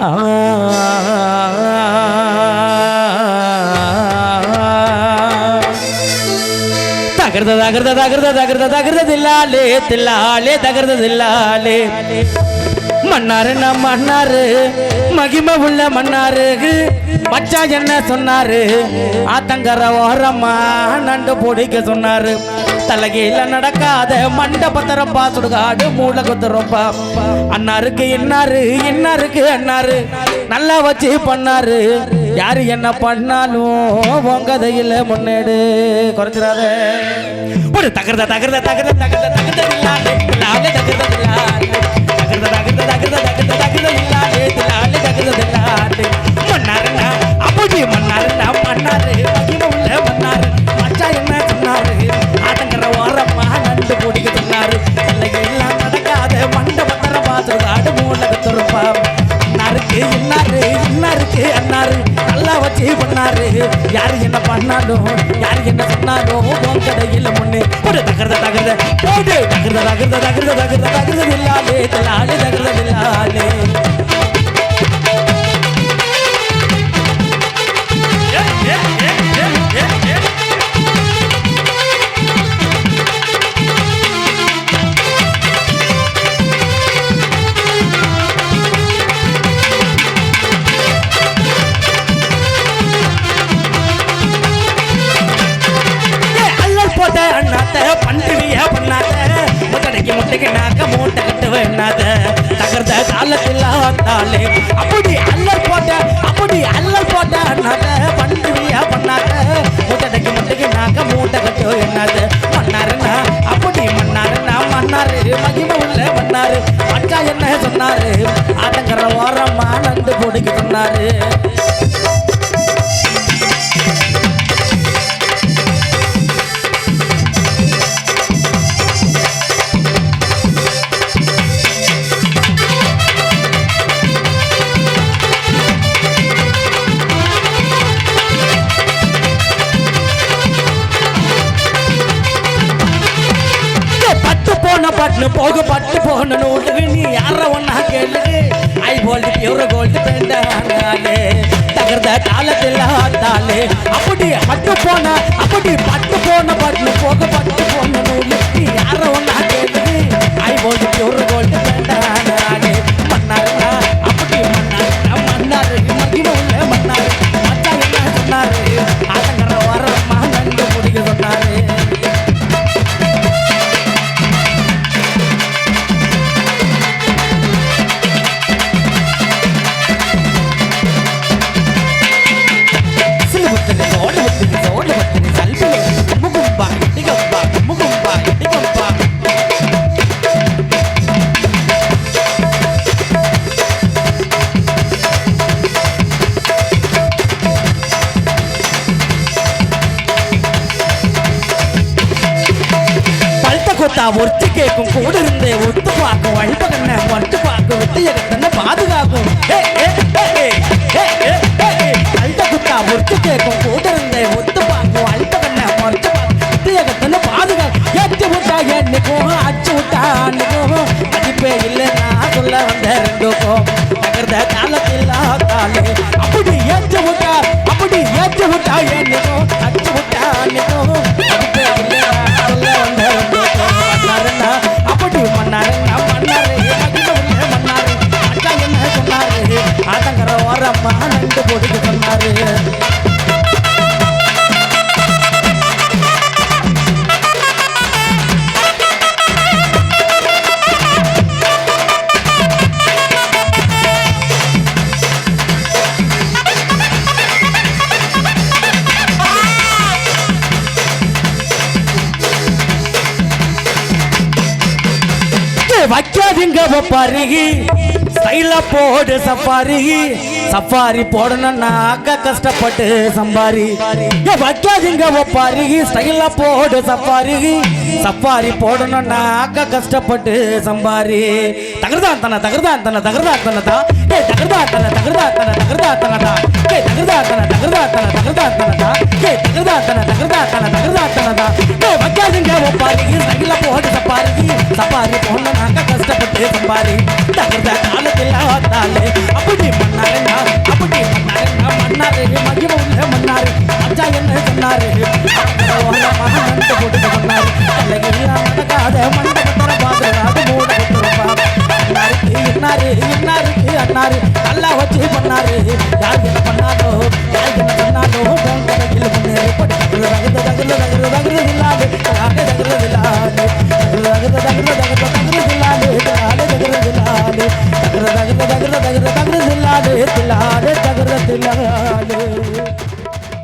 啊 தகர்த தகர்த தகர்த தகர்த தகர்த தில்லாலே தில்லாலே தகர்த தில்லாலே மன்னாரு நம்ம மன்னாரு மகிமை உள்ள மன்னாரு. மச்சா என்ன சொன்னாரு? ஆத்தங்கர ஓரம்மா நண்டு பொடிக்க சொன்னாரு. தலகையில நடக்காத மண்டபத்தரப்பா சுடுகாடு மூளை குத்துறப்பா. அண்ணாருக்கு என்னாரு என்னாருக்கு அண்ணாரு நல்லா வச்சு பண்ணாரு. யாரு என்ன பண்ணாலும் உங்கதையில் முன்னேடு குறைச்சிடாத ஒரு தகர்த தகர்த தகர்த தகர்த தகர்த வச்சு பண்ணாரு. யாரு என்ன பண்ணாலும் யாரு என்ன சொன்னாலும் உன் கடையில் முன்னே. ஒரு தகர்த தகர்த போடு. தகர்த தகர்த தகர்த தகர்த தகர்த இல்லாலே தலாலே தகர்த இல்லாலே முட்டடைக்கு மூட்டை கட்டு வேணாத. தகர்ந்த காலத்தில் வந்தாலே அப்படி அல்லல் போட்ட அப்படி அல்லல் போட்ட அண்ணாத்த. பண்டிகைய பண்ணாத. முட்டடைக்கு முட்டைக்கு மூட்டை கட்டு வேணாத. மன்னாருன்னா அப்படி மன்னாருன்னா மன்னாரு மகிமை உள்ள மன்னாரு. மச்சா என்ன சொன்னாரு? ஆட்டங்கர ஓரமா நண்டு பிடிக்க சொன்னாரு பட்டு போக பட்டு போன நூலுக்கு நீ யார ஒன்னா கேளு ஐ கோல்டு பியூர் கோல்டு பெண்டாலே தகர்ந்த காலத்தில் ஆத்தாலே அப்படி பட்டு போன கூத்தா ஒருத்தி கேட்கும் கூட இருந்தே ஒத்து பார்க்கும். வழிப கண்ண ஒட்டு பார்க்கும். வித்தைய கண்ண பாதுகாக்கும். ஏ, குத்தா ஒருத்தி கேட்கும் கூட இருந்தே ஒத்து பார்க்கும். வழிப கண்ண ஒட்டு பார்க்கும். வித்தைய பாதுகாக்கும். எட்டு விட்டா என்னைக்கும் அச்சு விட்டா அன்னைக்கும் மதிப்பே இல்லை நான் சொல்ல வந்த ரெண்டுக்கும் நகர்ந்த காலத்தில் அப்படி ஏற்று விட்டா அப்படி ஏற்று விட்டா என்னைக்கும் அச்சு விட்டா அன்னைக்கும் வைக்காதீங்க ஸ்டைல போடு சஃபாரி. சஃபாரி போடணும்னா அக்கா கஷ்டப்பட்டு சம்பாரி. வைக்காதீங்க பருகி ஸ்டைல போடு சஃபாரி. சஃபாரி போடணும்னா அக்கா கஷ்டப்பட்டு சம்பாரி. தகர்தான் தன தகர்தான் தன தகர்தான் தனதா ஏ தகர்தான் தன தகர்தான் தன தகர்தான் தனதா ஏ தகர்தான் தன தகர்தான் தன தகர்தான் தனதா ஏ தகர்தான் தன தகர்தான் தன தகர்தான் தனதா ஏ ஒப்பாரி பருகி ஸ்டைல சப்பாரி. சப்பாரி போன நாங்க கஷ்டப்பட்டு சம்பாரி. தகுந்த காலத்தில் வந்தாலே அப்படி மன்னாருங்க